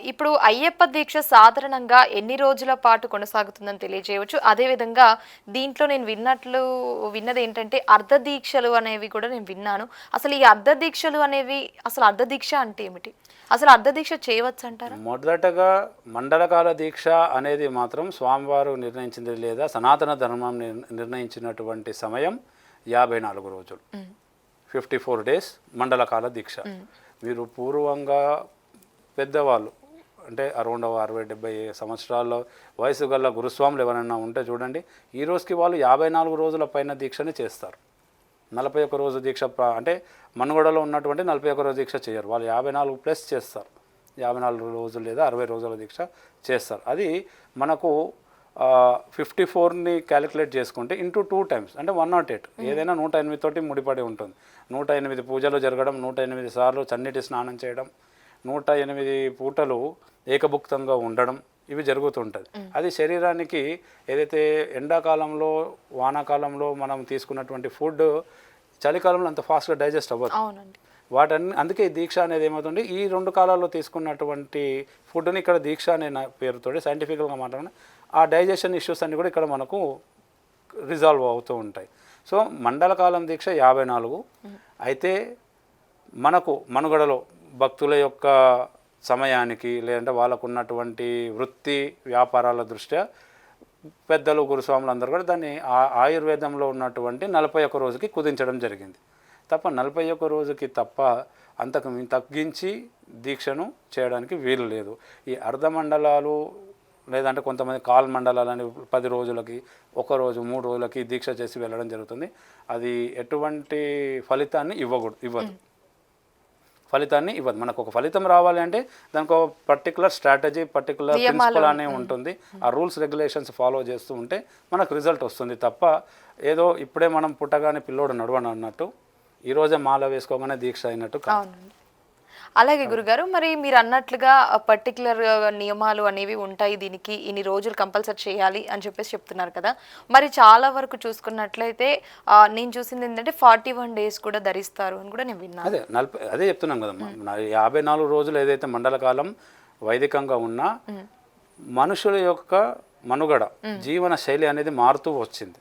ఇప్పుడు అయ్యప్ప దీక్ష సాధారణంగా ఎన్ని రోజుల పాటు కొనసాగుతుందని తెలియజేయవచ్చు. అదేవిధంగా దీంట్లో నేను విన్నట్లు విన్నది ఏంటంటే అర్ధ దీక్షలు అనేవి కూడా నేను విన్నాను. అసలు ఈ అర్ధ దీక్షలు అనేవి అసలు అర్ధ దీక్ష అంటే ఏమిటి? అసలు అర్ధ దీక్ష చేయవచ్చు అంటారా? మొదటగా మండలకాల దీక్ష అనేది మాత్రం స్వామివారు నిర్ణయించింది లేదా సనాతన ధర్మం నిర్- నిర్ణయించినటువంటి సమయం యాభై నాలుగు రోజులు. ఫిఫ్టీ ఫోర్ డేస్ మండలకాల దీక్ష. మీరు పూర్వంగా పెద్దవాళ్ళు అంటే అరౌండ్ అరవై డెబ్బై సంవత్సరాల వయసు గల గురుస్వాములు ఎవరైనా ఉంటే చూడండి ఈ రోజుకి వాళ్ళు యాభై నాలుగు రోజుల పైన దీక్షని చేస్తారు. నలభై ఒక్క రోజు దీక్ష అంటే మనుగడలో ఉన్నటువంటి నలభై ఒక్క రోజు దీక్ష చేయరు. వాళ్ళు యాభై నాలుగు ప్లస్ చేస్తారు. యాభై నాలుగు రోజులు లేదా అరవై రోజుల దీక్ష చేస్తారు. అది మనకు ఫిఫ్టీ ఫోర్ని క్యాలిక్యులేట్ చేసుకుంటే ఇంటూ టూ టైమ్స్ అంటే వన్ నాట్ ఎయిట్. ఏదైనా నూట ఎనిమిది తోటి ముడిపడి ఉంటుంది. నూట ఎనిమిది పూజలు జరగడం నూట ఎనిమిది సార్లు చన్నీటి స్నానం చేయడం నూట ఎనిమిది పూటలు ఏకభుక్తంగా ఉండడం ఇవి జరుగుతుంటుంది. అది శరీరానికి ఏదైతే ఎండాకాలంలో వానాకాలంలో మనం తీసుకున్నటువంటి ఫుడ్ చలికాలంలో అంత ఫాస్ట్గా డైజెస్ట్ అవ్వదు. వాటన్ని అందుకే దీక్ష అనేది ఏమవుతుంది? ఈ రెండు కాలాల్లో తీసుకున్నటువంటి ఫుడ్ని ఇక్కడ దీక్ష అనే నా పేరుతోటి సైంటిఫికల్గా మాట్లాడిన ఆ డైజెషన్ ఇష్యూస్ అన్ని కూడా ఇక్కడ మనకు రిజాల్వ్ అవుతూ ఉంటాయి. సో మండల కాలం దీక్ష యాభై నాలుగు. అయితే మనకు మనుగడలో భక్తుల యొక్క సమయానికి లేదంటే వాళ్ళకు ఉన్నటువంటి వృత్తి వ్యాపారాల దృష్ట్యా పెద్దలు గురుస్వాములు అందరూ కూడా దాన్ని ఆ- ఆయుర్వేదంలో ఉన్నటువంటి నలభై ఒక్క రోజుకి కుదించడం జరిగింది. తప్ప నలభై ఒక్క రోజుకి తప్ప అంతకు తగ్గించి దీక్షను చేయడానికి వీలు లేదు. ఈ అర్ధమండలాలు లేదంటే కొంతమంది కాల్ మండలాలని పది రోజులకి ఒక రోజు మూడు రోజులకి దీక్ష చేసి వెళ్ళడం జరుగుతుంది. అది ఎటువంటి ఫలితాన్ని ఇవ్వకూడదు ఇవ్వదు. ఫలితాన్ని ఇవ్వదు. మనకు ఒక ఫలితం రావాలి అంటే దానికి ఒక పర్టికులర్ స్ట్రాటజీ పర్టికులర్ ప్రిన్సిపల్ అనే ఉంటుంది. ఆ రూల్స్ రెగ్యులేషన్స్ ఫాలో చేస్తూ ఉంటే మనకు రిజల్ట్ వస్తుంది తప్ప ఏదో ఇప్పుడే మనం పుట్టగానే పిల్లోడు నడవను అన్నట్టు ఈరోజే మాల వేసుకోగానే దీక్ష అయినట్టు కాదు. అలాగే గురుగారు మరి మీరు అన్నట్లుగా పర్టికులర్ నియమాలు అనేవి ఉంటాయి దీనికి ఇన్ని రోజులు కంపల్సరీ చేయాలి అని చెప్పేసి చెప్తున్నారు కదా. మరి చాలా వరకు చూసుకున్నట్లయితే నేను చూసింది ఏంటంటే ఫార్టీ వన్ డేస్ కూడా ధరిస్తారు అని కూడా నేను విన్నాను. అదే నలభై అదే చెప్తున్నాం కదమ్మా యాభై నాలుగు రోజులు ఏదైతే మండలకాలం వైదికంగా ఉన్నా మనుషుల యొక్క మనుగడ జీవన శైలి అనేది మారుతూ వచ్చింది.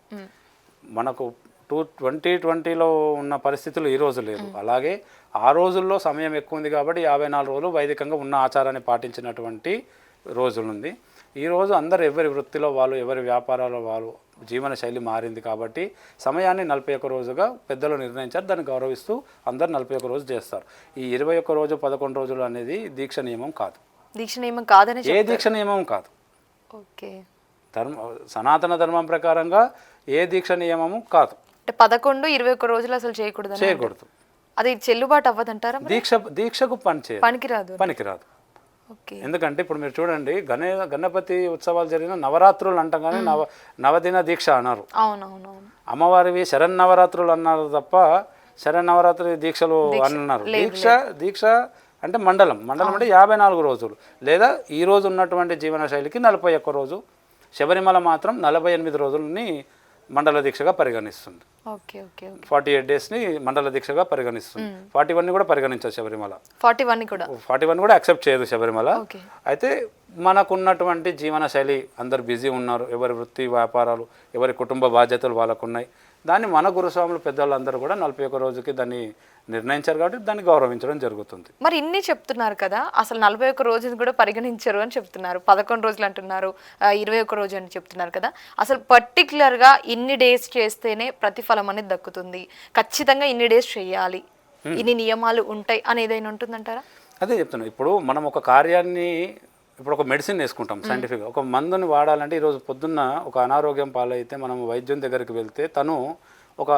మనకు టూ ట్వంటీ ట్వంటీలో ఉన్న పరిస్థితులు ఈ రోజు లేదు అలాగే ఆ రోజుల్లో సమయం ఎక్కువ ఉంది కాబట్టి యాభై నాలుగు రోజులు వైదికంగా ఉన్న ఆచారాన్ని పాటించినటువంటి రోజులుంది. ఈ రోజు అందరు ఎవరి వృత్తిలో వాళ్ళు ఎవరి వ్యాపారాల్లో వాళ్ళు జీవన శైలి మారింది కాబట్టి సమయాన్ని నలభై ఒక్క రోజుగా పెద్దలు నిర్ణయించారు. దాన్ని గౌరవిస్తూ అందరు నలభై ఒక్క రోజు చేస్తారు. ఈ ఇరవై ఒక్క రోజు పదకొండు రోజులు అనేది దీక్ష నియమం కాదు. దీక్ష నియమం కాదని ఏ దీక్ష నియమం కాదు. ఓకే. ధర్మ సనాతన ధర్మం ప్రకారంగా ఏ దీక్ష నియమము కాదు. పదకొండు ఇరవై ఒక్క రోజులు అసలు చేయకూడదు చేయకూడదు. అది చెల్లుబాటు అవ్వదంటారా? దీక్ష దీక్షకు పని పనికిరాదు. పనికిరాదు. ఓకే. ఎందుకంటే ఇప్పుడు మీరు చూడండి గణే గణపతి ఉత్సవాలు జరిగిన నవరాత్రులు అంటాం కానీ నవ నవదిన దీక్ష అన్నారు. అమ్మవారివి శరన్నవరాత్రులు అన్నారు తప్ప శరన్నవరాత్రి దీక్షలు అన్నారు. దీక్ష దీక్ష అంటే మండలం. మండలం అంటే యాభై నాలుగు రోజులు. లేదా ఈ రోజు ఉన్నటువంటి జీవన శైలికి నలభై ఒక్క రోజు. శబరిమల మాత్రం నలభై ఎనిమిది రోజులని మండల దీక్షగా పరిగణిస్తుంది. ఫార్టీ ఎయిట్ డేస్ని మండల దీక్షగా పరిగణిస్తుంది. ఫార్టీ వన్ని కూడా పరిగణించదు శబరిమల. ఫార్టీ వన్ కూడా? ఫార్టీ వన్ కూడా యాక్సెప్ట్ చేయదు శబరిమల. అయితే మనకున్నటువంటి జీవన శైలి అందరు బిజీ ఉన్నారు. ఎవరి వృత్తి వ్యాపారాలు ఎవరి కుటుంబ బాధ్యతలు వాళ్ళకు ఉన్నాయి దాన్ని మన గురుస్వాములు పెద్దవాళ్ళందరూ కూడా నలభై ఒక్క రోజుకి దాన్ని నిర్ణయించారు కాబట్టి దాన్ని గౌరవించడం జరుగుతుంది. మరి ఇన్ని చెప్తున్నారు కదా అసలు నలభై ఒక్క రోజుని కూడా పరిగణించరు అని చెప్తున్నారు. పదకొండు రోజులు అంటున్నారు ఇరవై ఒక్క రోజు అని చెప్తున్నారు కదా. అసలు particular గా ఇన్ని డేస్ చేస్తేనే ప్రతిఫలం అనేది దక్కుతుంది. ఖచ్చితంగా ఇన్ని డేస్ చేయాలి. ఇన్ని నియమాలు ఉంటాయి అని ఏదైనా ఉంటుందంటారా? అదే చెప్తున్నా ఇప్పుడు మనం ఒక కార్యాన్ని ఇప్పుడు ఒక మెడిసిన్ వేసుకుంటాం సైంటిఫిక్గా ఒక మందుని వాడాలంటే ఈరోజు పొద్దున్న ఒక అనారోగ్యం పాలైతే మనం వైద్యం దగ్గరికి వెళ్తే తను ఒక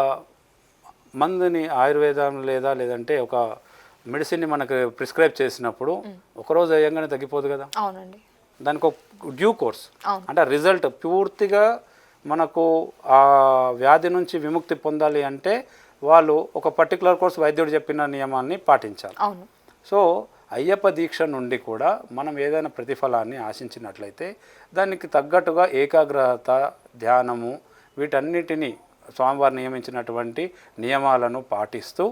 మందుని ఆయుర్వేదం లేదా లేదంటే ఒక మెడిసిన్ని మనకు ప్రిస్క్రైబ్ చేసినప్పుడు ఒకరోజు వేయంగానే తగ్గిపోదు కదా? అవునండి. దానికి ఒక డ్యూ కోర్స్. అంటే రిజల్ట్ పూర్తిగా మనకు ఆ వ్యాధి నుంచి విముక్తి పొందాలి అంటే వాళ్ళు ఒక పర్టికులర్ కోర్స్ వైద్యుడు చెప్పిన నియమాన్ని పాటించాలి. సో అయ్యప్ప దీక్ష నుండి కూడా మనం ఏదైనా ప్రతిఫలాన్ని ఆశించినట్లయితే దానికి తగ్గట్టుగా ఏకాగ్రత ధ్యానము వీటన్నిటినీ స్వామివారు నియమించినటువంటి నియమాలను పాటిస్తూ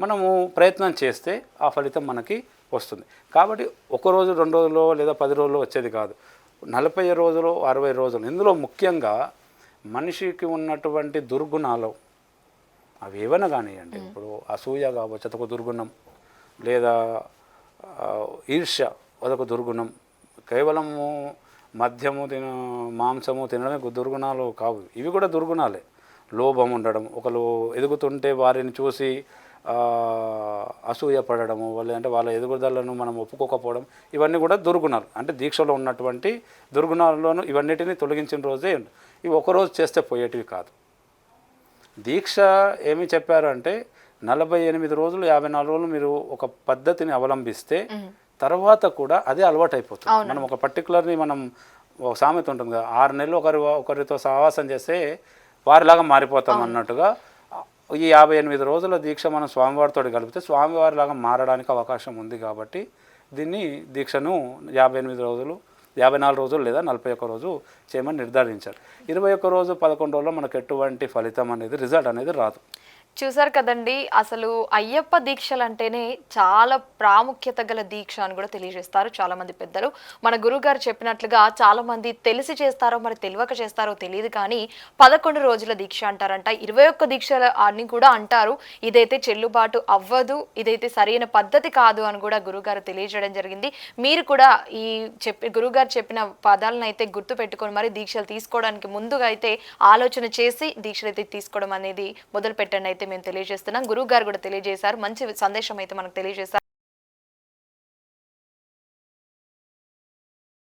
మనము ప్రయత్నం చేస్తే ఆ ఫలితం మనకి వస్తుంది. కాబట్టి ఒక రోజు రెండు రోజుల్లో లేదా పది రోజుల్లో వచ్చేది కాదు. నలభై రోజులు అరవై రోజులు. ఇందులో ముఖ్యంగా మనిషికి ఉన్నటువంటి దుర్గుణాలు అవి ఏమైనా కానివ్వండి ఇప్పుడు అసూయ కావచ్చు అదొక దుర్గుణం. లేదా ఈర్ష్య అదొక దుర్గుణం. కేవలము మద్యము తిన మాంసము తినడమే దుర్గుణాలు కావు. ఇవి కూడా దుర్గుణాలే. లోభం ఉండడం ఒకరు ఎదుగుతుంటే వారిని చూసి అసూయ పడడము వాళ్ళు అంటే వాళ్ళ ఎదుగుదలను మనం ఒప్పుకోకపోవడం ఇవన్నీ కూడా దుర్గుణాలు. అంటే దీక్షలో ఉన్నటువంటి దుర్గుణాల్లోనూ ఇవన్నిటిని తొలగించిన రోజే ఇవి ఒకరోజు చేస్తే పోయేటివి కాదు. దీక్ష ఏమి చెప్పారు అంటే నలభై ఎనిమిది రోజులు యాభై నాలుగు రోజులు మీరు ఒక పద్ధతిని అవలంబిస్తే తర్వాత కూడా అదే అలవాటు అయిపోతుంది మనం ఒక పర్టికులర్ని మనం ఒక సామెత ఉంటుంది కదా ఆరు నెలలు ఒకరి ఒకరితో సహవాసం చేస్తే వారిలాగా మారిపోతాం అన్నట్టుగా ఈ యాభై ఎనిమిది రోజుల దీక్ష మనం స్వామివారితో కలిపితే స్వామివారిలాగా మారడానికి అవకాశం ఉంది కాబట్టి దీన్ని దీక్షను యాభై ఎనిమిది రోజులు యాభై నాలుగు రోజులు లేదా నలభై ఒక్క రోజు చేయమని నిర్ధారించారు ఇరవై ఒక్క రోజు పదకొండు రోజుల్లో మనకు ఎటువంటి ఫలితం అనేది రిజల్ట్ అనేది రాదు. చూసారు కదండి అసలు అయ్యప్ప దీక్షలు అంటేనే చాలా ప్రాముఖ్యత గల దీక్ష అని కూడా తెలియజేస్తారు చాలా మంది పెద్దలు. మన గురుగారు చెప్పినట్లుగా చాలా మంది తెలిసి చేస్తారో మరి తెలియక చేస్తారో తెలియదు కానీ పదకొండు రోజుల దీక్ష అంటారంట. ఇరవై ఒక్క దీక్షలు అని కూడా అంటారు. ఇదైతే చెల్లుబాటు అవ్వదు ఇదైతే సరైన పద్ధతి కాదు అని కూడా గురుగారు తెలియజేయడం జరిగింది. మీరు కూడా ఈ చెప్పి గురుగారు చెప్పిన పదాలను అయితే గుర్తు పెట్టుకొని మరి దీక్షలు తీసుకోవడానికి ముందుగా అయితే ఆలోచన చేసి దీక్షలు అయితే తీసుకోవడం అనేది మొదలు పెట్టండి అయితే మేము తెలియజేస్తున్నాం. గురువు గారు కూడా తెలియజేశారు. మంచి సందేశం అయితే మనకు తెలియజేశారు.